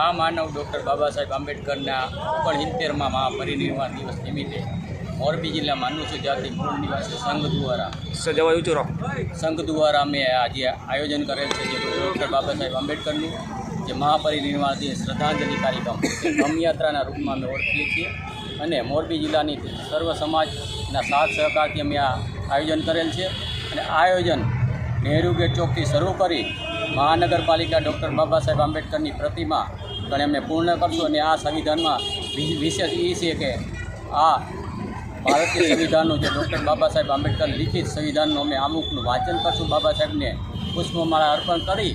મહામાનવ doctor Baba Saheb આંબેડકરના ઓગણસિત્તેરમાં મહાપરિનિર્વાણ દિવસ નિમિત્તે મોરબી જિલ્લામાં અનુસૂચિત મૂળ નિવાસી સંઘ દ્વારા સજાવાયું ઊંચો સંઘ દ્વારા અમે આજે આયોજન કરેલ છે જે ડૉક્ટર બાબા સાહેબ આંબેડકરનું જે મહાપરિનિર્વાણ દિવસ શ્રદ્ધાંજલિ કાર્યક્રમ ધમયાત્રાના રૂપમાં અમે ઓળખીએ છીએ અને મોરબી જિલ્લાની સર્વ સમાજના સાથ સહકારથી અમે આ આયોજન કરેલ છે અને આ આયોજન નહેરુ ગેટ ચોકથી શરૂ કરી મહાનગરપાલિકા ડૉક્ટર બાબા સાહેબ આંબેડકરની પ્રતિમા પણ એમને પૂર્ણ કરશું અને આ સંવિધાનમાં વિશેષ એ છે કે આ ભારતીય સંવિધાનનું જે ડૉક્ટર બાબા સાહેબ આંબેડકર લિખિત સંવિધાનનું અમે અમુકનું વાંચન કરશું. બાબા સાહેબને પુષ્પમાળા અર્પણ કરી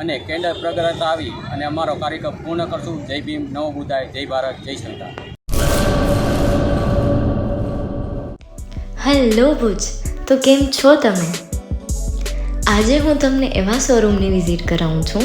અને કેન્ડલ પ્રગટ આવી અને અમારો કાર્યક્રમ પૂર્ણ કરશું. જય ભીમ, નવ બુધાય જય ભારત, જય સરદાર હેલો ભુજ, તો કેમ છો તમે? આજે હું તમને એવા શોરૂમની વિઝિટ કરાવું છું